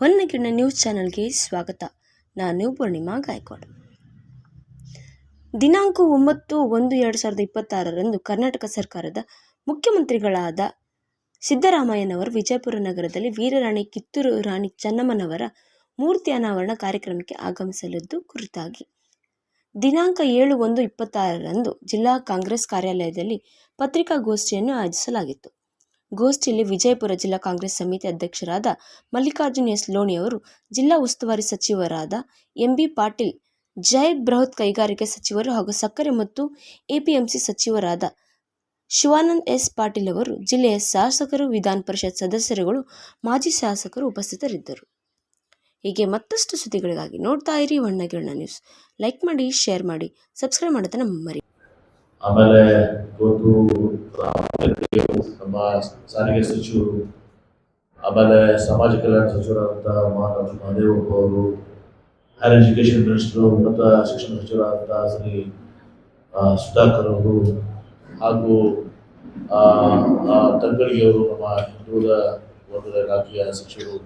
ಹೊನ್ನಗಿರಣ news ಚಾನೆಲ್ಗೆ ಸ್ವಾಗತ ನಾನು ಪೂರ್ಣಿಮಾ ಗಾಯಕ್ವಾಡ್ ದಿನಾಂಕ ಒಂಬತ್ತು ಒಂದು ಎರಡು ಸಾವಿರದ ಇಪ್ಪತ್ತಾರರಂದು ಕರ್ನಾಟಕ ಸರ್ಕಾರದ ಮುಖ್ಯಮಂತ್ರಿಗಳಾದ ಸಿದ್ದರಾಮಯ್ಯನವರು ವಿಜಯಪುರ ನಗರದಲ್ಲಿ ವೀರರಾಣಿ ಕಿತ್ತೂರು ರಾಣಿ ಚೆನ್ನಮ್ಮನವರ ಮೂರ್ತಿ ಅನಾವರಣ ಕಾರ್ಯಕ್ರಮಕ್ಕೆ ಆಗಮಿಸಲಿದ್ದು, ಕುರಿತಾಗಿ ದಿನಾಂಕ ಏಳು ಒಂದು ಇಪ್ಪತ್ತಾರರಂದು ಜಿಲ್ಲಾ ಕಾಂಗ್ರೆಸ್ ಕಾರ್ಯಾಲಯದಲ್ಲಿ ಪತ್ರಿಕಾಗೋಷ್ಠಿಯನ್ನು ಆಯೋಜಿಸಲಾಗಿತ್ತು. ಗೋಷ್ಠಿಯಲ್ಲಿ ವಿಜಯಪುರ ಜಿಲ್ಲಾ ಕಾಂಗ್ರೆಸ್ ಸಮಿತಿ ಅಧ್ಯಕ್ಷರಾದ ಮಲ್ಲಿಕಾರ್ಜುನ ಎಸ್ ಲೋಣಿಯವರು, ಜಿಲ್ಲಾ ಉಸ್ತುವಾರಿ ಸಚಿವರಾದ ಎಂಬಿ ಪಾಟೀಲ್ ಜೈ ಬೃಹತ್ ಕೈಗಾರಿಕೆ ಸಚಿವರು ಹಾಗೂ ಸಕ್ಕರೆ ಮತ್ತು ಎಪಿಎಂಸಿ ಸಚಿವರಾದ ಶಿವಾನಂದ್ ಎಸ್ ಪಾಟೀಲ್ ಅವರು, ಜಿಲ್ಲೆಯ ಶಾಸಕರು, ವಿಧಾನ ಪರಿಷತ್ ಸದಸ್ಯರುಗಳು, ಮಾಜಿ ಶಾಸಕರು ಉಪಸ್ಥಿತರಿದ್ದರು. ಹೀಗೆ ಮತ್ತಷ್ಟು ಸುದ್ದಿಗಳಿಗಾಗಿ ನೋಡ್ತಾ ಇರಿ ವಣ್ಣಗಿರಣ ನ್ಯೂಸ್. ಲೈಕ್ ಮಾಡಿ, ಶೇರ್ ಮಾಡಿ, ಸಬ್ಸ್ಕ್ರೈಬ್ ಮಾಡೋದನ್ನ ಮರಿ ಆಮೇಲೆ ನಮ್ಮ ಸಾರಿಗೆ ಸಚಿವರು, ಆಮೇಲೆ ಸಮಾಜ ಕಲ್ಯಾಣ ಸಚಿವರಾದಂತಹ ಮಹಾರಾಜ ಮಹದೇವಪ್ಪ ಅವರು ಹೈಯರ್ ಎಜುಕೇಷನ್ ಮಿನಿಸ್ಟರ್ ಉನ್ನತ ಶಿಕ್ಷಣ ಸಚಿವರಾದಂತಹ ಶ್ರೀ ಸುಧಾಕರ್ ಅವರು ಹಾಗೂ ತಂಗಳಿಗೆ ಅವರು ನಮ್ಮ ಹಿಂದೂದ ವರ್ಗದ ಇಲಾಖೆಯ ಸಚಿವರು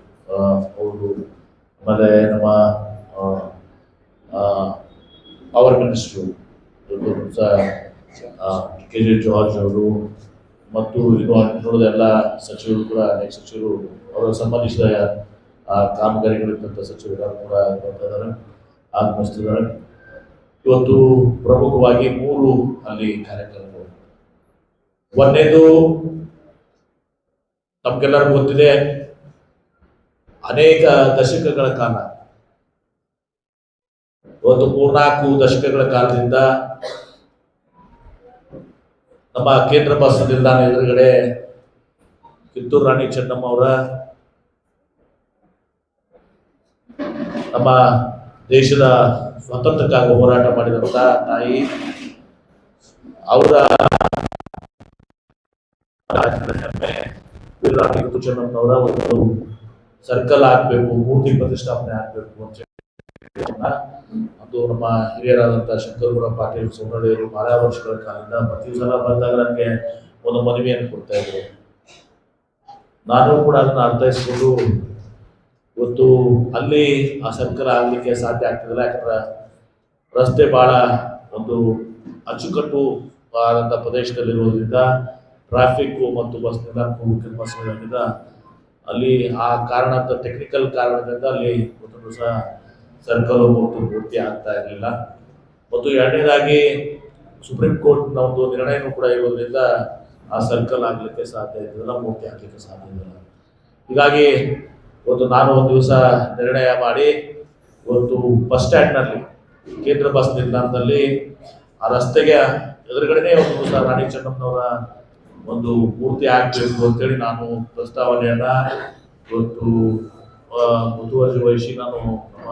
ಅವರು ಆಮೇಲೆ ನಮ್ಮ power minister K J George ಅವರು ಮತ್ತು ಇನ್ನು ಎಲ್ಲ ಸಚಿವರು ಕೂಡ, ಅನೇಕ ಸಚಿವರು ಅವರ ಸಂಬಂಧಿಸಿದ ಆ, ಕಾಮಗಾರಿಗಳಿದ್ದಂಥ ಸಚಿವರು ಕೂಡ ಬರ್ತಾ ಇದ್ದಾರೆ. ಆಗಮಿಸ್ತಿದ್ದಾರೆ ಇವತ್ತು ಪ್ರಮುಖವಾಗಿ ಮೂರು ಅಲ್ಲಿ ಕಾರ್ಯಕ್ರಮಗಳು. ಒಂದೇದು ನಮ್ಗೆಲ್ಲರಿಗೂ ಗೊತ್ತಿದೆ ಅನೇಕ ದಶಕಗಳ ಕಾಲ. ಒಂದು ಮೂರ್ನಾಲ್ಕು ದಶಕಗಳ ಕಾಲದಿಂದ ನಮ್ಮ ಕೇಂದ್ರ ಬಸ್ ನಿಲ್ದಾಣ ಎದುರುಗಡೆ ಕಿತ್ತೂರು ರಾಣಿ ಚೆನ್ನಮ್ಮ ಅವರ ನಮ್ಮ ದೇಶದ ಸ್ವಾತಂತ್ರ್ಯಕ್ಕಾಗಿ ಹೋರಾಟ ಮಾಡಿದಂತ ತಾಯಿ, ಅವರ ಹೆಮ್ಮೆ ಒಂದು ಸರ್ಕಲ್ ಆಗ್ಬೇಕು, ಮೂರ್ತಿ ಪ್ರತಿಷ್ಠಾಪನೆ ಆಗ್ಬೇಕು ಅಂತ ಅದು ನಮ್ಮ ಹಿರಿಯರಾದಂಥ ಶಂಕರಗೌಡ ಪಾಟೀಲ್ ಸೋಮರಳ್ಳಿಯವರು ಬಹಳ ವರ್ಷಗಳ ಕಾಲದಿಂದ ಪ್ರತಿ ಸಲ ಬಂದಾಗ ನನಗೆ ಒಂದು ಮನವಿಯನ್ನು ಕೊಡ್ತಾ ಇದ್ರು. ನಾನು ಕೂಡ ಅದನ್ನ ಅರ್ಥೈಸ್ಕೊಂಡು ಇವತ್ತು ಅಲ್ಲಿ ಆ ಸರ್ಕಲ್ ಆಗಲಿಕ್ಕೆ ಸಾಧ್ಯ ಆಗ್ತಿಲ್ಲ ಯಾಕಂದ್ರೆ ರಸ್ತೆ ಬಹಳ ಒಂದು ಅಚ್ಚುಕಟ್ಟು ಆದಂಥ ಪ್ರದೇಶದಲ್ಲಿರೋದ್ರಿಂದ ಟ್ರಾಫಿಕ್ಕು ಮತ್ತು ಬಸ್ ನಿಲ್ದಾಣಕ್ಕೂ ಸಮಯದಿಂದ ಅಲ್ಲಿ ಆ ಕಾರಣ ಟೆಕ್ನಿಕಲ್ ಕಾರಣದಿಂದ ಅಲ್ಲಿ ಒಂದು ಸಹ ಸರ್ಕಲ್ ಮತ್ತು ಪೂರ್ತಿ ಆಗ್ತಾ ಇರಲಿಲ್ಲ. ಮತ್ತು ಎರಡನೇದಾಗಿ ಸುಪ್ರೀಂ ಕೋರ್ಟ್ನ ಒಂದು ನಿರ್ಣಯನೂ ಕೂಡ ಇರೋದ್ರಿಂದ ಆ ಸರ್ಕಲ್ ಆಗಲಿಕ್ಕೆ ಸಾಧ್ಯ ಇರಲಿಲ್ಲ ಮೂರ್ತಿ ಆಗಲಿಕ್ಕೆ ಸಾಧ್ಯ ಇರಲಿಲ್ಲ ಹೀಗಾಗಿ ಇವತ್ತು ನಾನು ಒಂದು ದಿವಸ ನಿರ್ಣಯ ಮಾಡಿ ಒಂದು ಬಸ್ ಸ್ಟ್ಯಾಂಡ್ನಲ್ಲಿ ಕೇಂದ್ರ ಬಸ್ ನಿಲ್ದಾಣದಲ್ಲಿ ಆ ರಸ್ತೆಗೆ ಎದುರುಗಡೆನೇ ಒಂದು ದಿವಸ ರಾಣಿ ಚೆನ್ನಮ್ಮನವರ ಒಂದು ಮೂರ್ತಿ ಆಗಬೇಕು ಅಂತೇಳಿ ನಾನು ಪ್ರಸ್ತಾವನೆಯನ್ನ ಆ, ಮುತುವರ್ಜಿ ವಹಿಸಿ ನಾನು ನಮ್ಮ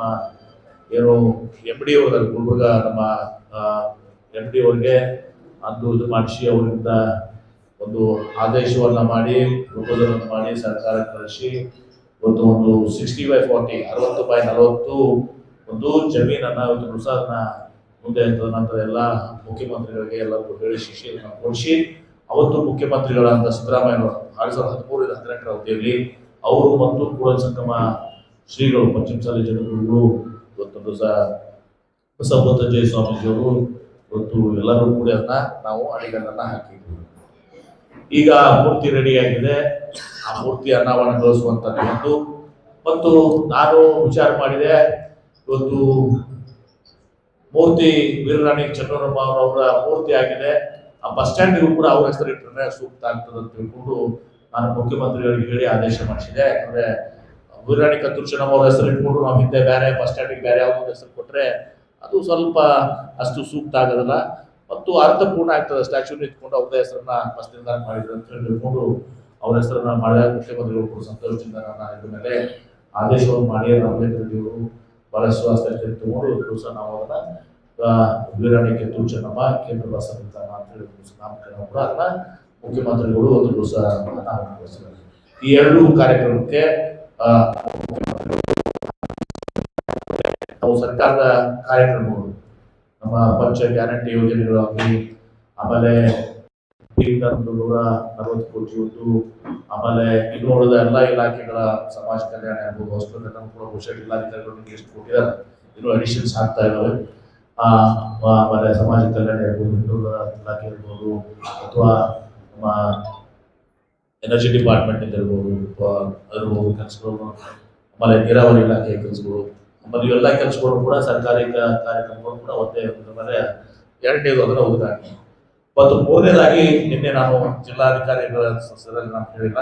ಏನು ಎಂ ಡಿ ಅವರ ಗುಲ್ಬರ್ಗ ನಮ್ಮ ಎಂ ಡಿ ಅವ್ರಿಗೆ ಅಂದು ಇದು ಮಾಡಿಸಿ ಅವರಿಂದ ಒಂದು ಆದೇಶವನ್ನ ಮಾಡಿ ಪ್ರಪೋಸಲನ್ನು ಮಾಡಿ ಸರ್ಕಾರ ಕಳಿಸಿ ಇವತ್ತು ಒಂದು ಸಿಕ್ಸ್ಟಿ ಬೈ ಫಾರ್ಟಿ ಅರವತ್ತು ಬೈ ನಲವತ್ತು ಒಂದು ಜಮೀನನ್ನ ಇವತ್ತು ಪ್ರಸಾದ್ನ ಮುಂದೆ ನಂತರ ಎಲ್ಲ ಮುಖ್ಯಮಂತ್ರಿಗಳಿಗೆ ಎಲ್ಲರಿಗೂ ಹೇಳಿ ಶಿಕ್ಷೆಯನ್ನು ಕೊಡಿಸಿ, ಅವತ್ತು ಮುಖ್ಯಮಂತ್ರಿಗಳಾದ ಸಿದ್ದರಾಮಯ್ಯನವರು ಎರಡ್ ಸಾವಿರದ ಹದಿಮೂರರಿಂದ ಹದಿನೆಂಟರ ಅವಧಿಯಲ್ಲಿ ಅವರು ಮತ್ತು ಕೂಡ ಸಂಗಮ ಶ್ರೀಗಳು ಪಂಚಮಸಾಲಿ ಜನಗುರುಗಳು ಇವತ್ತೊಂದು ಸಹ ಬಸವಂತ ಜಯ ಸ್ವಾಮೀಜಿಯವರು ಇವತ್ತು ಎಲ್ಲರೂ ಕೂಡ ನಾವು ಅಡಿಗಲ್ಲನ್ನ ಹಾಕಿದ್ವಿ. ಈಗ ಮೂರ್ತಿ ರೆಡಿ ಆಗಿದೆ ಆ ಮೂರ್ತಿ ಅನ್ನವನ್ನು ಒಂದು. ಮತ್ತು ನಾನು ವಿಚಾರ ಮಾಡಿದೆ, ಇವತ್ತು ಮೂರ್ತಿ ವೀರರಾಣಿ ಚೆನ್ನಮ್ಮ ಅವರವರ ಮೂರ್ತಿ ಆಗಿದೆ. ಆ ಬಸ್ ಸ್ಟ್ಯಾಂಡಿಗೂ ಕೂಡ ಅವ್ರ ಹೆಸರು ಇಟ್ಟರೆ ಸೂಕ್ತ ಆಗ್ತದೆ ಅಂತ ತಿಳ್ಕೊಂಡು ನಾನು ಮುಖ್ಯಮಂತ್ರಿಗಳಿಗೆ ಹೇಳಿ ಆದೇಶ ಮಾಡಿಸಿದೆ. ಯಾಕಂದ್ರೆ ವೀರರಾಣಿ ಕತ್ತೂರು ಚೆನ್ನಮ್ಮ ಅವ್ರ ಹೆಸರು ಇಟ್ಕೊಂಡು ನಾವು ಹಿಂದೆ ಬೇರೆ ಬಸ್ ಸ್ಟ್ಯಾಂಡಿಗೆ ಬೇರೆ ಯಾವುದೋ ಹೆಸರು ಕೊಟ್ಟರೆ ಅದು ಸ್ವಲ್ಪ ಅಷ್ಟು ಸೂಕ್ತ ಆಗೋದಿಲ್ಲ. ಮತ್ತು ಅರ್ಥಪೂರ್ಣ ಆಗ್ತದೆ ಸ್ಟ್ಯಾಚ್ಯೂ ಇಟ್ಕೊಂಡು ಅವ್ರದೇ ಹೆಸರನ್ನ ಬಸ್ ನಿಲ್ದಾಣ ಮಾಡಿದ್ರು ಅಂತ ಹೇಳಿ ಹೇಳ್ಕೊಂಡು ಅವ್ರ ಹೆಸರನ್ನ ಮಾಡಿದಾಗ ಮುಖ್ಯಮಂತ್ರಿಗಳು ಕೂಡ ಸಂತೋಷದಿಂದ ನಾನು ಇದ್ರ ಮೇಲೆ ಆದೇಶವನ್ನು ಮಾಡಿ ರಾಮಚಂದ್ರ ರೆಡ್ಡಿಯವರು ಬಹಳ ಸ್ವಾಸ್ಥ್ಯ ತಗೊಂಡು ಸಹ ನಾವು ಅದನ್ನ ವೀರಾಣಿ ಕಿತ್ತೂರು ಕೇಂದ್ರ ಬಸ್ ನಿಲ್ದಾಣ ಅಂತ ಹೇಳಿ ನಾಮಕರಣ ಕೂಡ ಅದನ್ನ ಮುಖ್ಯಮಂತ್ರಿಗಳು ಒಂದು ದಿವಸ ಈ ಎರಡು ಕಾರ್ಯಕ್ರಮಕ್ಕೆ ಸರ್ಕಾರದ ಕಾರ್ಯಕ್ರಮಗಳು. ನಮ್ಮ ಪಂಚ ಗ್ಯಾರಂಟಿ ಯೋಜನೆಗಳಾಗಲಿ ಆಮೇಲೆ ನೂರ ನಲವತ್ತು ಕೋಟಿ ಒಂದು ಆಮೇಲೆ ಇನ್ನು ಉಳಿದ ಎಲ್ಲ ಇಲಾಖೆಗಳ ಸಮಾಜ ಕಲ್ಯಾಣ ಇರ್ಬೋದು ಅಷ್ಟೊಂದೆಲ್ಲ ಕೂಡ ಹುಷಾರ್ ಇಲಾಖೆಗಳು ಎಷ್ಟು ಕೊಟ್ಟಿದ್ದಾರೆ, ಇನ್ನು ಅಡಿಷನ್ಸ್ ಆಗ್ತಾ ಇದ್ದಾವೆ ಆಮೇಲೆ ಸಮಾಜ ಕಲ್ಯಾಣ ಇರ್ಬೋದು ಹಿಂದುಳಿದ ಇಲಾಖೆ ಇರ್ಬೋದು ಅಥವಾ ನಮ್ಮ ಎನರ್ಜಿ ಡಿಪಾರ್ಟ್ಮೆಂಟ್ ಇರ್ಬೋದು ಅದ್ರ ಕೆಲಸಗಳು, ಆಮೇಲೆ ನೀರಾವರಿ ಇಲಾಖೆ ಕೆಲಸಗಳು. ಆಮೇಲೆ ಇವೆಲ್ಲ ಕೆಲಸಗಳು ಕೂಡ ಸರ್ಕಾರಿ ಕಾರ್ಯಕ್ರಮಗಳು ಕೂಡ ಒಂದೇ ಮೇಲೆ ಎರಡನೇದು ಅದರ ಉದಾಹರಣೆ ಮತ್ತು ಮೂರನೇದಾಗಿ ನಿನ್ನೆ ನಾನು ಜಿಲ್ಲಾಧಿಕಾರಿಗಳ ಸದಸ್ಯರಲ್ಲಿ ನಾನು ಹೇಳಿಲ್ಲ.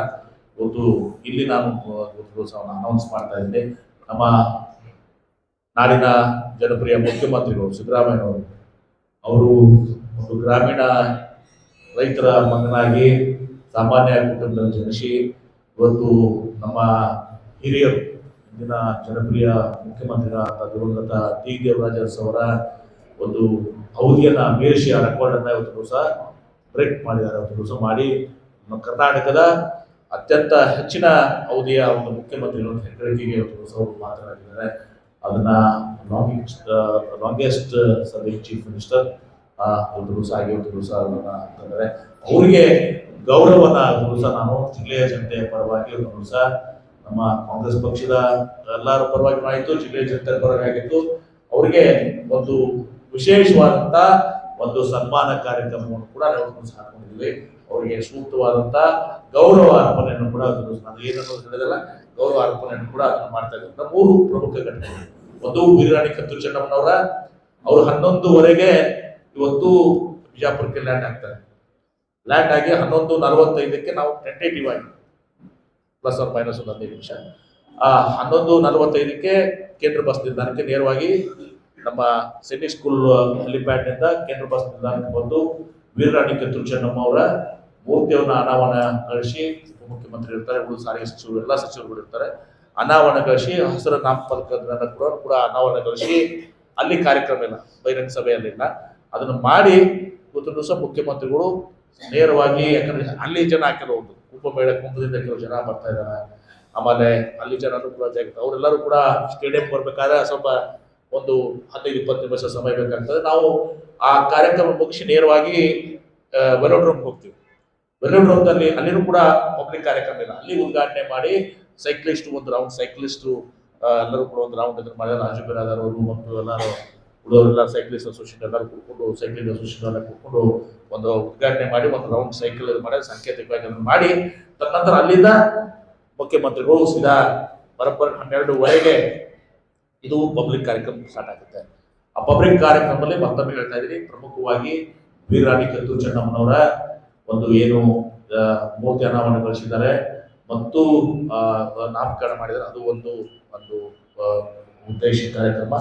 ಒಂದು ಇಲ್ಲಿ ನಾನು ದಿವಸವನ್ನು ಅನೌನ್ಸ್ ಮಾಡ್ತಾ ಇದ್ದೆ ನಮ್ಮ ನಾಡಿನ ಜನಪ್ರಿಯ ಮುಖ್ಯಮಂತ್ರಿಗಳು ಸಿದ್ದರಾಮಯ್ಯನವರು ಅವರು ಒಂದು ಗ್ರಾಮೀಣ ರೈತರ ಮಗನಾಗಿ ಸಾಮಾನ್ಯ ಕುಟುಂಬದಲ್ಲಿ ಜನಿಸಿ ಇವತ್ತು ನಮ್ಮ ಹಿರಿಯರು ಇಂದಿನ ಜನಪ್ರಿಯ ಮುಖ್ಯಮಂತ್ರಿಗಳಾದ ದಿವಂಗತ ಟಿ. ದೇವರಾಜ ಅವರ ಒಂದು ಅವಧಿಯನ್ನು ಮೀರಿಸಿ ಆ ರೆಕಾರ್ಡನ್ನು ಇವತ್ತು ದಿವಸ ಬ್ರೇಕ್ ಮಾಡಿದ್ದಾರೆ. ಇವತ್ತು ದಿವಸ ಮಾಡಿ ಕರ್ನಾಟಕದ ಅತ್ಯಂತ ಹೆಚ್ಚಿನ ಅವಧಿಯ ಒಂದು ಮುಖ್ಯಮಂತ್ರಿಗಳು ಹೆಗ್ಗಳಿಕೆಗೆ ಇವತ್ತು ದಿವಸ ಅವರು ಮಾತನಾಡಿದ್ದಾರೆ ಅದನ್ನ longest longest serving chief minister ಒಂದು ದಿವಸ ಆಗಿ ಒಂದು ದಿವಸ ಅದನ್ನು ಅಂತಂದರೆ ಅವರಿಗೆ ಗೌರವನ ಒಂದು ದಿವಸ ನಾನು ಜಿಲ್ಲೆಯ ಜನತೆಯ ಪರವಾಗಿ ಒಂದು ದಿವಸ ನಮ್ಮ ಕಾಂಗ್ರೆಸ್ ಪಕ್ಷದ ಎಲ್ಲರ ಪರವಾಗಿ ಆಯಿತು ಜಿಲ್ಲೆಯ ಜನತೆ ಪರವಾಗಿ ಆಗಿತ್ತು. ಅವರಿಗೆ ಒಂದು ವಿಶೇಷವಾದಂತ ಒಂದು ಸನ್ಮಾನ ಕಾರ್ಯಕ್ರಮವನ್ನು ಕೂಡ ನಾವು ಹಾಕೊಂಡಿದ್ವಿ. ಅವರಿಗೆ ಸೂಕ್ತವಾದಂತ ಗೌರವ ಅರ್ಪಣೆಯನ್ನು ಕೂಡ ಅದನ್ನು ನಾನು ಏನನ್ನು ಹೇಳಿದಲ್ಲ. ಗೌರವ ಅರ್ಪಣೆಯನ್ನು ಕೂಡ ಅದನ್ನು ಮಾಡ್ತಾ ಇದ್ದಾರೆ ಮೂರು ಪ್ರಮುಖ ಘಟನೆಗಳು ಒಂದು ವೀರರಾಣಿ ಕತ್ತು ಚೆನ್ನಮ್ಮನವರ ಅವರು. ಹನ್ನೊಂದುವರೆಗೆ ಇವತ್ತು ಬಿಜಾಪುರಕ್ಕೆ ಲ್ಯಾಂಡ್ ಆಗ್ತಾರೆ ಲ್ಯಾಂಡ್ ಆಗಿ ಹನ್ನೊಂದು ನಲವತ್ತೈದಕ್ಕೆ ನಾವು ಟೆಂಟೇಟಿವ್ ಆಗಿ ಪ್ಲಸ್ ಆರ್ ಮೈನಸ್ ಒಂದು ಹದಿನೈದು ನಿಮಿಷ ಹನ್ನೊಂದು ನಲವತ್ತೈದಕ್ಕೆ ಕೇಂದ್ರ ಬಸ್ ನಿಲ್ದಾಣಕ್ಕೆ ನೇರವಾಗಿ ನಮ್ಮ ಸಿಟಿ ಸ್ಕೂಲ್ ಹೆಲಿಪ್ಯಾಡ್ನಿಂದ ಕೇಂದ್ರ ಬಸ್ ನಿಲ್ದಾಣಕ್ಕೆ ಬಂದು ವೀರರಾಣಿ ಕಿತ್ತೂರು ಚೆನ್ನಮ್ಮ ಅವರ ಅನಾವರಣ ಕಳಿಸಿ ಉಪಮುಖ್ಯಮಂತ್ರಿ ಇರ್ತಾರೆ ಉಳಿದ ಸಾರಿಗೆ ಸಚಿವರು, ಎಲ್ಲ ಸಚಿವರುಗಳು ಇರ್ತಾರೆ. ಅನಾವರಣಗೊಳಿಸಿ ಹಸಿರು ನಾಮಫಲಕಗಳನ್ನು ಕೂಡ ಅನಾವರಣ ಅನಾವರಣಗೊಳಿಸಿ ಅಲ್ಲಿ ಕಾರ್ಯಕ್ರಮ ಇಲ್ಲ, ಬಹಿರಂಗ ಸಭೆಯಲ್ಲಿಲ್ಲ ಅದನ್ನು ಮಾಡಿ, ಇವತ್ತು ದಿವಸ ಮುಖ್ಯಮಂತ್ರಿಗಳು ನೇರವಾಗಿ ಯಾಕಂದ್ರೆ ಅಲ್ಲಿ ಜನ ಕೆಲವೊಂದು ಕುಂಭಮೇಳ ಕುಂಭದಿಂದ ಕೆಲವು ಜನ ಬರ್ತಾ ಇದ್ದಾರೆ ಆಮೇಲೆ ಅಲ್ಲಿ ಜನರು ಕೂಡ ಜಾಗ ಅವರೆಲ್ಲರೂ ಕೂಡ ಸ್ಟೇಡಿಯಂ ಬರಬೇಕಾದ್ರೆ ಸ್ವಲ್ಪ ಒಂದು ಹದಿನೈದು, ಇಪ್ಪತ್ತು ನಿಮಿಷ ಸಮಯ ಬೇಕಾಗ್ತದೆ. ನಾವು ಆ ಕಾರ್ಯಕ್ರಮ ಮುಗಿಸಿ ನೇರವಾಗಿ ವೆಲೋಡ್ರೋಮ್ಗೆ ಹೋಗ್ತೀವಿ. ವೆಲೋಡ್ರೋಮ್ದಲ್ಲಿ ಅಲ್ಲಿನೂ ಕೂಡ ಪಬ್ಲಿಕ್ ಕಾರ್ಯಕ್ರಮ ಇಲ್ಲ. ಅಲ್ಲಿ ಉದ್ಘಾಟನೆ ಮಾಡಿ ಸೈಕ್ಲಿಸ್ಟ್ ಒಂದು ರೌಂಡ್ ಸೈಕ್ಲಿಸ್ಟು ಎಲ್ಲರೂ ಕೂಡ ಒಂದು ರೌಂಡ್ ಇದನ್ನು ಮಾಡಿದ್ರೆ ರಾಜು ಬಿರಾದವರು ಮತ್ತು ಎಲ್ಲರೂ ಉಳಿದವರೆಲ್ಲ ಸೈಕ್ಲಿಸ್ಟ್ ಅಸೋಸಿಯೇಷನ್ ಎಲ್ಲರೂ ಕೂತ್ಕೊಂಡು ಸೈಕ್ಲಿಂಗ್ ಅಸೋಸಿಯೇಷನ್ ಎಲ್ಲ ಕೂತ್ಕೊಂಡು ಒಂದು ಉದ್ಘಾಟನೆ ಮಾಡಿ ಒಂದು ರೌಂಡ್ ಸೈಕಲ್ ಇದು ಮಾಡಿ ಸಾಂಕೇತಿಕವಾಗಿ ಅದನ್ನು ಮಾಡಿ ತದನಂತರ ಅಲ್ಲಿಂದ ಮುಖ್ಯಮಂತ್ರಿಗಳು ಸೀದಾ ಬರೋಬ್ಬರಿ ಹನ್ನೆರಡುವರೆಗೆ ಇದು ಪಬ್ಲಿಕ್ ಕಾರ್ಯಕ್ರಮ ಸ್ಟಾರ್ಟ್ ಆಗುತ್ತೆ. ಆ ಪಬ್ಲಿಕ್ ಕಾರ್ಯಕ್ರಮದಲ್ಲಿ ಮತ್ತೊಮ್ಮೆ ಹೇಳ್ತಾ ಇದ್ದೀನಿ, ಪ್ರಮುಖವಾಗಿ ವೀರಾಣಿ ಕಿತ್ತೂರು ಚೆನ್ನಮ್ಮನವರ ಒಂದು ಏನು ಮೂರ್ತಿ ಅನಾವರಣೆ ಕಳಿಸಿದ್ದಾರೆ ಮತ್ತು ನಾಮಕರಣ ಮಾಡಿದ್ದಾರೆ. ಅದು ಒಂದು ಒಂದು ಉದ್ದೇಶ ಕಾರ್ಯಕ್ರಮ.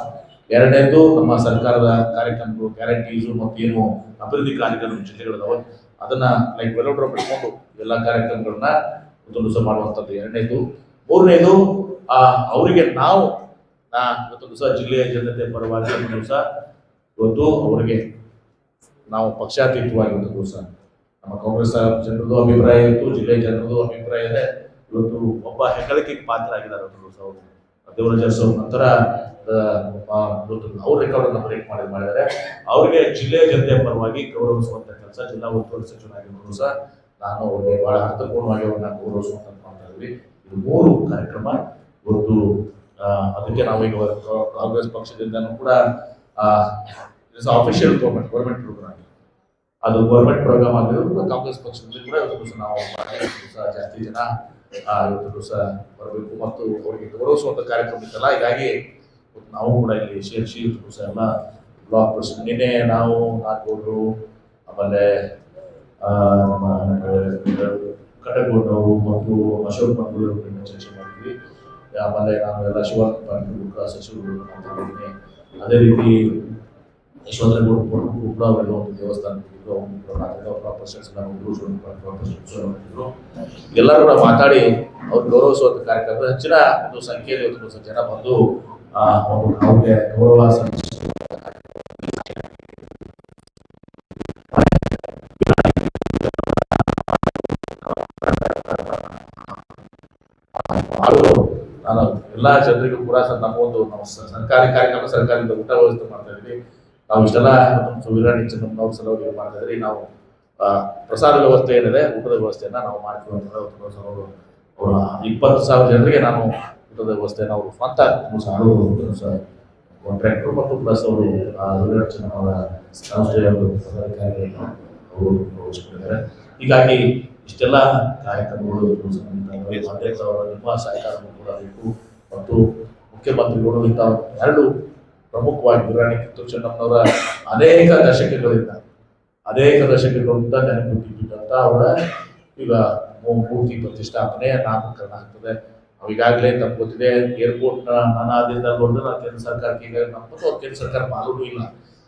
ಎರಡನೇದು ನಮ್ಮ ಸರ್ಕಾರದ ಕಾರ್ಯಕ್ರಮಗಳು ಗ್ಯಾರಂಟೀಸು ಮತ್ತೇನು ಏನು ಅಭಿವೃದ್ಧಿ ಕಾರ್ಯಕ್ರಮ ಜಿಲ್ಲೆಗಳಿದಾವೆ, ಅದನ್ನ ಲೈಕ್ ವೆಲೋಡ್ರ ಪಡ್ಕೊಂಡು ಎಲ್ಲ ಕಾರ್ಯಕ್ರಮಗಳನ್ನ ಒಂದು ಮಾಡುವಂಥದ್ದು ಎರಡನೇದು. ಮೂರನೇದು ಅವರಿಗೆ ನಾವು, ನಾ ಇವತ್ತು ದಿವಸ ಜಿಲ್ಲೆಯ ಜನತೆ ಪರವಾಗಿ ಒಂದು ದಿವಸ ಇವತ್ತು ಅವರಿಗೆ ನಾವು ಪಕ್ಷಾತೀತವಾಗಿ ಒಂದು ದಿವಸ, ನಮ್ಮ ಕಾಂಗ್ರೆಸ್ ಜನರದು ಅಭಿಪ್ರಾಯ ಇತ್ತು, ಜಿಲ್ಲೆಯ ಜನರದು ಅಭಿಪ್ರಾಯ ಇದೆ. ಇವತ್ತು ಒಬ್ಬ ಹೆಗ್ಗಳಿಕೆಗೆ ಪಾತ್ರ ಆಗಿದ್ದಾರೆ ಒಂದು ದಿವಸ ಅವರು ನಂತರ ಅವ್ರ ರೆಕಾರ್ಡ್ ಅನ್ನು ಬ್ರೇಕ್ ಮಾಡಿ ಮಾಡಿದ್ದಾರೆ. ಅವರಿಗೆ ಜಿಲ್ಲೆಯ ಜನತೆ ಪರವಾಗಿ ಗೌರವಿಸುವಂತ ಕೆಲಸ ಜಿಲ್ಲಾ ಉಸ್ತುವಾರಿ ಸಚಿವನಾಗಿರ್ಬೋದು ಸಹ ನಾನು ಅವ್ರಿಗೆ ಬಹಳ ಅರ್ಥಪೂರ್ಣವಾಗಿ ಅವ್ರನ್ನ ಗೌರವಿಸುವಂತ ಮಾಡ್ತಾ ಇದು ಮೂರು ಕಾರ್ಯಕ್ರಮ. ಒಂದು ಅದಕ್ಕೆ ನಾವು ಈಗ ಕಾಂಗ್ರೆಸ್ ಪಕ್ಷದಿಂದನೂ ಕೂಡ ಅಫಿಷಿಯಲ್ ಗೌರ್ಮೆಂಟ್ ಗೌರ್ಮೆಂಟ್ ಪ್ರೋಗ್ರಾಮ್ ಅದು ಗೌರ್ಮೆಂಟ್ ಪ್ರೋಗ್ರಾಮ್ ಆಗಿರೋದು ಕೂಡ ಕಾಂಗ್ರೆಸ್ ಪಕ್ಷದಲ್ಲಿ ಕೂಡ ನಾವು ಜಾಸ್ತಿ ಜನ ಇವತ್ತು ಸಹ ಬರಬೇಕು ಮತ್ತು ಅವರಿಗೆ ಗೌರವಿಸುವಂತ ಕಾರ್ಯಕ್ರಮ ಇತ್ತಲ್ಲ. ಹೀಗಾಗಿ ನಾವು ಕೂಡ ಇಲ್ಲಿ ದಿವಸ ಎಲ್ಲ ಬ್ಲಾಕ್ ಪ್ರೆಸಿಡೆಂಟ್ ನಿನ್ನೆ ನಾವು ನಾಲ್ಕೂರು ಆಮೇಲೆ ಕಟಗೌಡರು ಮತ್ತು ಅಶೋಕ್ ಮಂಗಳೂರು ಚರ್ಚೆ ಮಾಡಿದ್ವಿ. ಆಮೇಲೆ ನಾನು ಎಲ್ಲ ಶಿವಾನಂದ ಪಾಟೀಲ್ ಕೂಡ ಸಚಿವರು ಮಾತಾಡಿದ್ದೀನಿ. ಅದೇ ರೀತಿ ಯಶವಂತಗೌಡ ಕೂಡ ಅವರೆಲ್ಲ ಒಂದು ದೇವಸ್ಥಾನ ಎಲ್ಲರೂ ಕೂಡ ಮಾತಾಡಿ ಅವ್ರು ಗೌರವಿಸುವಂತ ಕಾರ್ಯಕ್ರಮ ಹೆಚ್ಚಿನ ಒಂದು ಸಂಖ್ಯೆಯಲ್ಲಿ ಇವತ್ತು ಜನ ಬಂದು ಅವರು ಅವ್ರಿಗೆ ಗೌರವ ಸಲ್ಲಿಸುವ ನಾನು ಎಲ್ಲ ಜನರಿಗೂ ಕೂಡ ಸರ್ ಒಂದು ನಾವು ಸರ್ಕಾರಿ ಕಾರ್ಯಕ್ರಮ, ಸರ್ಕಾರದಿಂದ ಊಟ ವ್ಯವಸ್ಥೆ ಮಾಡ್ತಾ ಇದ್ವಿ ನಾವು ಇಷ್ಟೆಲ್ಲ ವೀರಾಣಿ ಚೆನ್ನಪ್ಪನವ್ರ ಸಲುವಾಗಿ ಮಾಡ್ತಾ ಇದ್ರಿ ನಾವು ಪ್ರಸಾರ ವ್ಯವಸ್ಥೆ ಏನಿದೆ, ಊಟದ ವ್ಯವಸ್ಥೆಯನ್ನು ನಾವು ಮಾಡ್ತೀವಿ ಅಂತ ಅವರು ಇಪ್ಪತ್ತು ಸಾವಿರ ಜನರಿಗೆ ನಾನು ಊಟದ ವ್ಯವಸ್ಥೆಯನ್ನು ಅವರು ಸ್ವಂತ ಕಾಂಟ್ರಾಕ್ಟರ್ ಮತ್ತು ಪ್ಲಸ್ ಅವರು ಅವರ ಸಂಸ್ಥೆಯ ಒಂದು ಪದಾಧಿಕಾರಿಗಳನ್ನು ಅವರು ವಹಿಸ್ಕೊಂಡಿದ್ದಾರೆ ಹೀಗಾಗಿ ಇಷ್ಟೆಲ್ಲ ಕಾರ್ಯಕ್ರಮಗಳು ಅವರ ನಿಮ್ಮ ಸಹಕಾರವನ್ನು ಕೂಡ ಮತ್ತು ಮುಖ್ಯಮಂತ್ರಿಗಳು ಇಂಥ ಎರಡು ಪ್ರಮುಖವಾಗಿ ದುರಾಣಿ ಕಿತ್ತೂರು ಚೆನ್ನಮ್ಮನವರ ಅನೇಕ ದಶಕಗಳಿಂದ ಅನೇಕ ದಶಕಗಳಿಂದ ನೆನಪಿಟ್ಟಿದ್ದಂತ ಅವರ ಈಗ ಮೂರ್ತಿ ಪ್ರತಿಷ್ಠಾಪನೆ ನಾಮಕರಣ ಆಗ್ತದೆ. ಅವು ಈಗಾಗಲೇ ಏರ್ಪೋರ್ಟ್ ಗೊತ್ತಿದೆ ಏರ್ಪೋರ್ಟ್ ನಾನಾದಿಂದ ಒಂದು ಕೇಂದ್ರ ಸರ್ಕಾರಕ್ಕೆ ಈಗ ನಮ್ಮದು ಕೇಂದ್ರ ಸರ್ಕಾರ ಮಾಡೋದು ಇಲ್ಲ.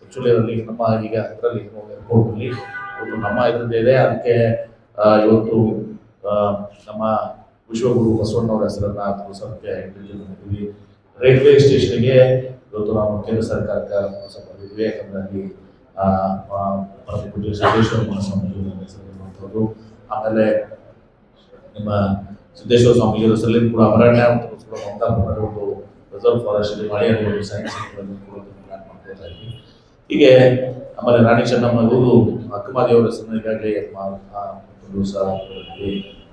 ಆಕ್ಚುಲಿ ಅದರಲ್ಲಿ ನಮ್ಮ ಈಗ ಅದರಲ್ಲಿ ಏರ್ಪೋರ್ಟ್ ಅಲ್ಲಿ ಒಂದು ನಮ್ಮ ಇದರದ್ದು ಇದೆ. ಅದಕ್ಕೆ ಇವತ್ತು ನಮ್ಮ ವಿಶ್ವಗುರು ಬಸವಣ್ಣವ್ರ ಹೆಸರನ್ನ ಸಂಖ್ಯೆ ಮಾಡಿದ್ವಿ. ರೈಲ್ವೆ ಸ್ಟೇಷನ್ಗೆ ಇವತ್ತು ನಾವು ಕೇಂದ್ರ ಸರ್ಕಾರಕ್ಕೆ ಪುರಸಭೆ ಮಾಡಿದ್ವಿ. ಯಾಕಂದ್ರೆ ಅಲ್ಲಿ ಸಿದ್ದೇಶ್ವರ ಮಹಾಸ್ವಾಮಿಗಳ ಹೆಸರಿರುವಂಥದ್ದು ಆಮೇಲೆ ನಿಮ್ಮ ಸಿದ್ದೇಶ್ವರ ಸ್ವಾಮಿಗಳ ಹೆಸರಲ್ಲಿ ಕೂಡ ಮತ್ತು ಕೂಡ ಒಂದು ರಿಸರ್ವ್ ಫಾರೆಸ್ಟ್ ಮಳೆಯ ಸೈನ್ಸ್ ಹೀಗೆ ಆಮೇಲೆ ರಾಣಿ ಚೆನ್ನಮ್ಮ ಇವರು ಅಕ್ಕಮಾದೇವರ ಒಂದು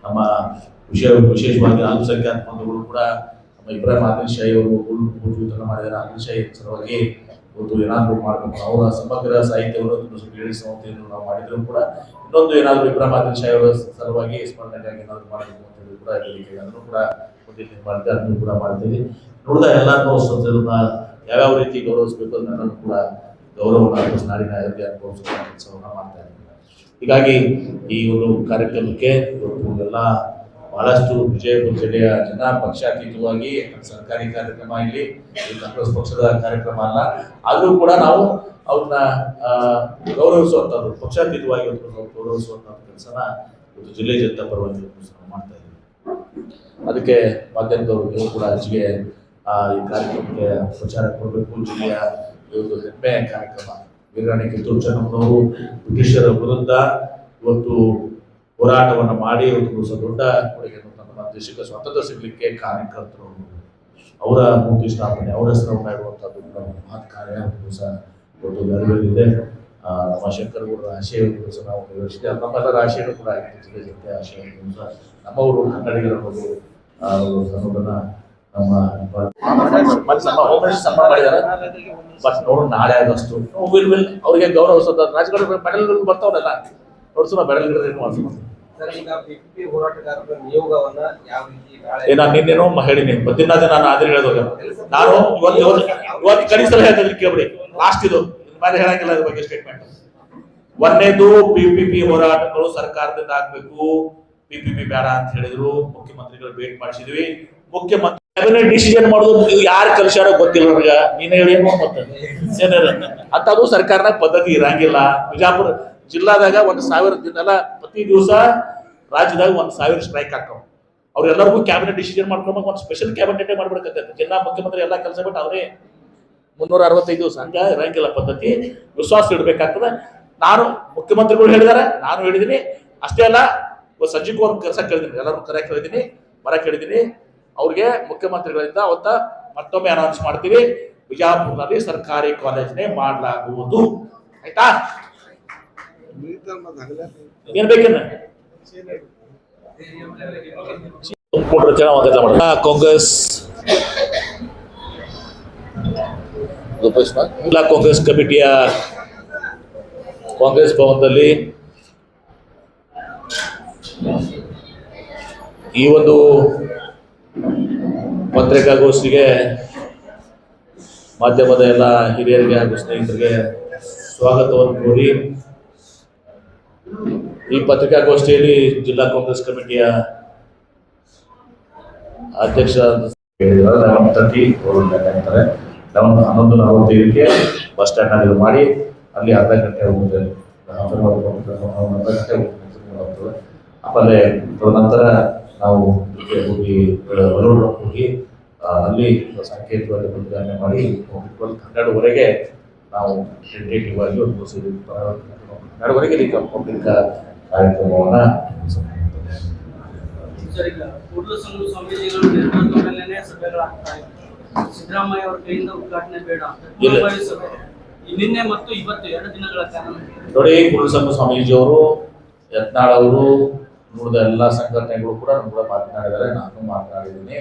ನಮ್ಮ ವಿಷಯ, ವಿಶೇಷವಾಗಿ ಅಲ್ಪಸಂಖ್ಯಾತ ಬಂಧುಗಳು ಕೂಡ ನಮ್ಮ ಇಬ್ರಾಹಿಂ ಆದಿಲ್ ಶಾಹಿ ಅವರು ಮಾಡಿದ್ದಾರೆ ಆದಿಲ್ ಶಾಹಿ ಸಲುವಾಗಿ ಒಂದು ಏನಾದರೂ ಮಾಡಬೇಕು ಅವರ ಸಮಗ್ರ ಸಾಹಿತ್ಯವನ್ನು ಹೇಳಿ ಸಂಸ್ಥೆಯನ್ನು ನಾವು ಮಾಡಿದ್ರು ಕೂಡ. ಇನ್ನೊಂದು ಏನಾದರೂ ಇಬ್ರಾಹಿಂ ಆದಿಲ್ ಶಾಹಿ ಅವರ ಸಲುವಾಗಿ ಸ್ಮರಣೆಗಾಗಿ ಏನಾದರೂ ಮಾಡಬೇಕು ಅಂತ ಕೂಡ ಹೇಳಿಕೆ ಅದನ್ನು ಕೂಡ ಮುಂದಿನ ಮಾಡಿದೆ ಅದನ್ನು ಕೂಡ ಮಾಡ್ತೀವಿ. ನೋಡಿದ ಎಲ್ಲ ಸಂಸದನ್ನ ಯಾವ್ಯಾವ ರೀತಿ ಗೌರವಿಸಬೇಕು ಅದನ್ನು ಕೂಡ ಗೌರವವನ್ನು ನಾಡಿನ ಹೆರಿಗೆ ಅನುಭವಿಸುವ ಕೆಲಸವನ್ನು ಮಾಡ್ತಾ ಹೀಗಾಗಿ ಈ ಒಂದು ಕಾರ್ಯಕ್ರಮಕ್ಕೆ ಎಲ್ಲ ಬಹಳಷ್ಟು ವಿಜಯಪುರ ಜಿಲ್ಲೆಯ ಜನ ಪಕ್ಷಾತೀತವಾಗಿ ಸರ್ಕಾರಿ ಕಾರ್ಯಕ್ರಮ ಇಲ್ಲಿ ಕಾಂಗ್ರೆಸ್ ಪಕ್ಷದ ಕಾರ್ಯಕ್ರಮ ಅಲ್ಲ. ಆದರೂ ಕೂಡ ನಾವು ಅವ್ರನ್ನ ಗೌರವಿಸುವಂಥದ್ದು ಪಕ್ಷಾತೀತವಾಗಿ ನಾವು ಗೌರವಿಸುವಂಥ ಕೆಲಸನ ಇವತ್ತು ಜಿಲ್ಲೆ ಜನತಾ ಪರವಾಗಿ ಮಾಡ್ತಾ ಇದ್ದೀವಿ. ಅದಕ್ಕೆ ಮಾಧ್ಯಮದವರು ಕೂಡ ಹೆಚ್ಚಿಗೆ ಈ ಕಾರ್ಯಕ್ರಮಕ್ಕೆ ಪ್ರಚಾರ ಕೊಡಬೇಕು. ಜಿಲ್ಲೆಯ ಇವತ್ತು ಹೆಮ್ಮೆಯ ಹೆಮ್ಮೆ ಕಾರ್ಯಕ್ರಮ. ವೀರಾಣಿ ಕಿತ್ತೂರು ಚೆನ್ನಮ್ಮನವರು ಬ್ರಿಟಿಷರ ವಿರುದ್ಧ ಇವತ್ತು ಹೋರಾಟವನ್ನು ಮಾಡಿ ಒಂದು ಹೊಸ ದೊಡ್ಡ ಕೊಡುಗೆಯನ್ನು ನಮ್ಮ ದೇಶಕ್ಕೆ ಸ್ವಾತಂತ್ರ್ಯ ಸಿಗಲಿಕ್ಕೆ ಕಾರ್ಯಕರ್ತರು ಅವರ ಮೂರ್ತಿ ಸ್ಥಾಪನೆ, ಅವರ ಹೆಸರನ್ನು ಇಡುವಂಥದ್ದು ಕೂಡ ಒಂದು ಮಹತ್ ಕಾರ್ಯ. ಒಂದು ಸಹ ದೊಡ್ಡ ನೆರವೇರಿದೆ ನಮ್ಮ ಶಂಕರಗೌಡರ ಆಶಯವನ್ನು ಸಹ ನಾವು ನೆರವೇರಿಸಿದೆ. ನಮ್ಮ ನಮ್ಮೆಲ್ಲರ ಆಶಯನೂ ಕೂಡ ಜಿಲ್ಲೆ ಜನತೆ ಆಶಯವನ್ನು ಸಹ ನಮ್ಮವರು ಕನ್ನಡಿಗರ ಒಂದು ಒಂದು ಅನ್ನೋದನ್ನ ನಮ್ಮ ನಾಳೆ ಆದಷ್ಟು ಅವ್ರಿಗೆ ಗೌರವ ರಾಜಕಾರಣ ಮೆಡಲ್ಗಳು ಬರ್ತಾವಲ್ಲ ನೋಡ್ಸೋಣ ಮೆಡಲ್ಗಳು ಮಾಡ್ಸೋಣ ನಾನು ನಿನ್ನೇನೋ ಹೇಳಿನಿ. ಬದ್ರಿನಾಥ ನಾನು ಆದ್ರೆ ಹೇಳೋದಾಗ ನಾನು ಇವತ್ತು ಇವತ್ತು ಕನಿಷ್ಠ ಹೇಳ್ತಿದ್ರೆ ಕೇಳ್ಬಿಡಿ. ಲಾಸ್ಟ್ ಇದು. ಮೇಲೆ ಹೇಳಂಗಿಲ್ಲ ಅದ್ರ ಬಗ್ಗೆ ಸ್ಟೇಟ್ಮೆಂಟ್ ಒಂದೇದು ಪಿ ಪಿ ಪಿ ಹೋರಾಟಗಳು ಸರ್ಕಾರದಿಂದ ಆಗ್ಬೇಕು. ಪಿ ಪಿ ಪಿ ಬೇಡ ಅಂತ ಹೇಳಿದ್ರು. ಮುಖ್ಯಮಂತ್ರಿಗಳು ಭೇಟಿ ಮಾಡಿಸಿದ್ವಿ. ಮುಖ್ಯಮಂತ್ರಿ ಕ್ಯಾಬಿನೆಟ್ ಡಿಸಿಷನ್ ಮಾಡೋದು ನೀವು ಯಾರು ಕಲಿಸ್ಯಾರೋ ಗೊತ್ತಿಲ್ಲ ನಮ್ಗೆ ನೀನೇ ಹೇಳಿ ಏನು ಅದು ಸರ್ಕಾರನ ಅಂತದು ಸರ್ಕಾರದಾಗ ಪದ್ಧತಿ ಇರಂಗಿಲ್ಲ. ಬಿಜಾಪುರ ಜಿಲ್ಲಾದಾಗ ಒಂದು ಸಾವಿರ ಪ್ರತಿ ದಿವಸ ರಾಜ್ಯದಾಗ ಒಂದು ಸಾವಿರ ಸ್ಟ್ರೈಕ್ ಹಾಕವ್. ಅವ್ರೆಲ್ಲರಿಗೂ ಕ್ಯಾಬಿನೆಟ್ ಡಿಸಿಷನ್ ಮಾಡ್ಕೊಂಡು ಒಂದು ಸ್ಪೆಷಲ್ ಕ್ಯಾಬಿನೆಟ್ ಮಾಡ್ಬೇಕಂತ ಜಿಲ್ಲಾ ಮುಖ್ಯಮಂತ್ರಿ ಎಲ್ಲ ಕೆಲಸ ಬಿಟ್ಟು ಅವರೇ ಮುನ್ನೂರ ಅರವತ್ತೈದು ದಿವಸ ಹಂಗ ಇರಂಗಿಲ್ಲ ಪದ್ಧತಿ, ವಿಶ್ವಾಸ ಇಡಬೇಕಾಗ್ತದೆ. ನಾನು ಮುಖ್ಯಮಂತ್ರಿಗಳು ಹೇಳಿದಾರೆ, ನಾನು ಹೇಳಿದ್ದೀನಿ ಅಷ್ಟೇ ಅಲ್ಲ ಸಜ್ಜಿಗೂ ಒಂದು ಕೆಲಸ ಕೇಳಿದ್ದೀನಿ ಎಲ್ಲರೂ ಕರೆ ಕೇಳಿದ್ದೀನಿ ಬರ ಕೇಳಿದ್ದೀನಿ ಅವ್ರಿಗೆ ಮುಖ್ಯಮಂತ್ರಿಗಳಿಂದ ಅವತ್ತ ಮತ್ತೊಮ್ಮೆ ಅನೌನ್ಸ್ ಮಾಡ್ತೀವಿ. ಬಿಜಾಪುರದಲ್ಲಿ ಸರ್ಕಾರಿ ಕಾಲೇಜ್ನೇ ಮಾಡಲಾಗುವುದು. ಆಯ್ತಾ? ಏನ್ ಕಾಂಗ್ರೆಸ್. ಜಿಲ್ಲಾ ಕಾಂಗ್ರೆಸ್ ಕಮಿಟಿಯ ಕಾಂಗ್ರೆಸ್ ಭವನದಲ್ಲಿ ಈ ಒಂದು ಪತ್ರಿಕಾಗೋಷ್ಠಿಗೆ ಮಾಧ್ಯಮದ ಎಲ್ಲ ಹಿರಿಯರಿಗೆ ಹಾಗೂ ಸ್ನೇಹಿತರಿಗೆ ಸ್ವಾಗತವನ್ನು ಕೋರಿ ಈ ಪತ್ರಿಕಾಗೋಷ್ಠಿಯಲ್ಲಿ ಜಿಲ್ಲಾ ಕಾಂಗ್ರೆಸ್ ಕಮಿಟಿಯ ಅಧ್ಯಕ್ಷ ಲೆವೆನ್ ತರ್ಟಿ ಅಂತಾರೆ ಲೆವೆನ್ ಹನ್ನೊಂದು ನಲವತ್ತೈದಕ್ಕೆ ಬಸ್ ಸ್ಟ್ಯಾಂಡ್ನಲ್ಲಿ ಇದು ಮಾಡಿ, ಅಲ್ಲಿ ಅರ್ಧ ಗಂಟೆ ಹೋಗುತ್ತೆ. ಅರ್ಧ ಹೋಗ್ತದೆ. ಆಮೇಲೆ ನಂತರ ನಾವು ಹೋಗಿ ಹೋಗಿ ಅಲ್ಲಿ ಸಾಂಕೇತಿಕವಾಗಿ ಮಾಡಿ ಹನ್ನೆರಡುವರೆಗೆ ನಾವು ಟೆಂಟೇಟಿವ್ ಆಗಿ ಒಂದು ಇಲ್ಲಿ ಪಬ್ಲಿಕ್ ಕಾರ್ಯಕ್ರಮವನ್ನು ಸಿದ್ದರಾಮಯ್ಯ ಅವರ ಕೈಯಿಂದ ಉದ್ಘಾಟನೆ ಬೇಡ. ನಿನ್ನೆ ಮತ್ತು ಇವತ್ತು ಎರಡು ದಿನಗಳ ಕಾಲ ನೋಡಿ ಕುಲಸಂಗ ಸ್ವಾಮೀಜಿಯವರು ಯತ್ನಾಳ್ ಅವರು ನೋಡಿದ ಎಲ್ಲ ಸಂಘಟನೆಗಳು ಕೂಡ ನಮ್ಮ ಕೂಡ ಮಾತನಾಡಿದ್ದಾರೆ. ನಾನು ಮಾತನಾಡಿದ್ದೀನಿ.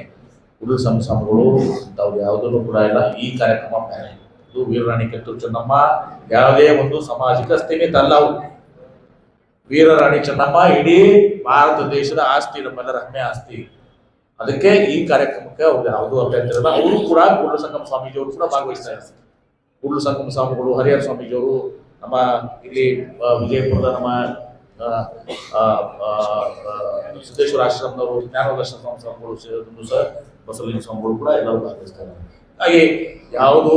ಕುರುಲ್ ಸಂಘ ಸ್ವಾಮಿಗಳು ಅವ್ರು ಯಾವುದನ್ನು ಕೂಡ ಇಲ್ಲ. ಈ ಕಾರ್ಯಕ್ರಮ ಬೇರೆ ಇದು ವೀರರಾಣಿ ಕಿತ್ತೂರು ಚೆನ್ನಮ್ಮ, ಯಾವುದೇ ಒಂದು ಸಾಮಾಜಿಕ ಸ್ಥಿಮಿತ ಅಲ್ಲ ಅವು. ವೀರರಾಣಿ ಚೆನ್ನಮ್ಮ, ಇಡೀ ಭಾರತ ದೇಶದ ಆಸ್ತಿ, ನಮ್ಮೆಲ್ಲರ ಹೆಮ್ಮೆ ಆಸ್ತಿ. ಅದಕ್ಕೆ ಈ ಕಾರ್ಯಕ್ರಮಕ್ಕೆ ಅವ್ರು ಯಾವುದೂ ಅಭ್ಯಂತರ ಇಲ್ಲ. ಅವರು ಕೂಡ ಕೂಡಲ ಸಂಗಮ ಸ್ವಾಮೀಜಿಯವರು ಕೂಡ ಭಾಗವಹಿಸ್ತಾ ಇದ್ದಾರೆ ಕೂಡಲ ಸಂಗಮ ಸ್ವಾಮಿಗಳು, ಹರಿಹರ ಸ್ವಾಮೀಜಿಯವರು, ನಮ್ಮ ಇಲ್ಲಿ ವಿಜಯಪುರದ ನಮ್ಮ ಸಿದ್ದೇಶ್ವರ ಆಶ್ರಮದವರು ಜ್ಞಾನದರ್ಶನ ಸ್ವಾಮಿ ಸ್ವಾಮಿಗಳು ಸೇರಿದ್ರು ಸಹ ಬಸವಲಿಂಗ ಸ್ವಾಮಿಗಳು ಕೂಡ ಎಲ್ಲರೂ ಭಾಗವಹಿಸ್ತಾರೆ. ಹಾಗೆ ಯಾವುದು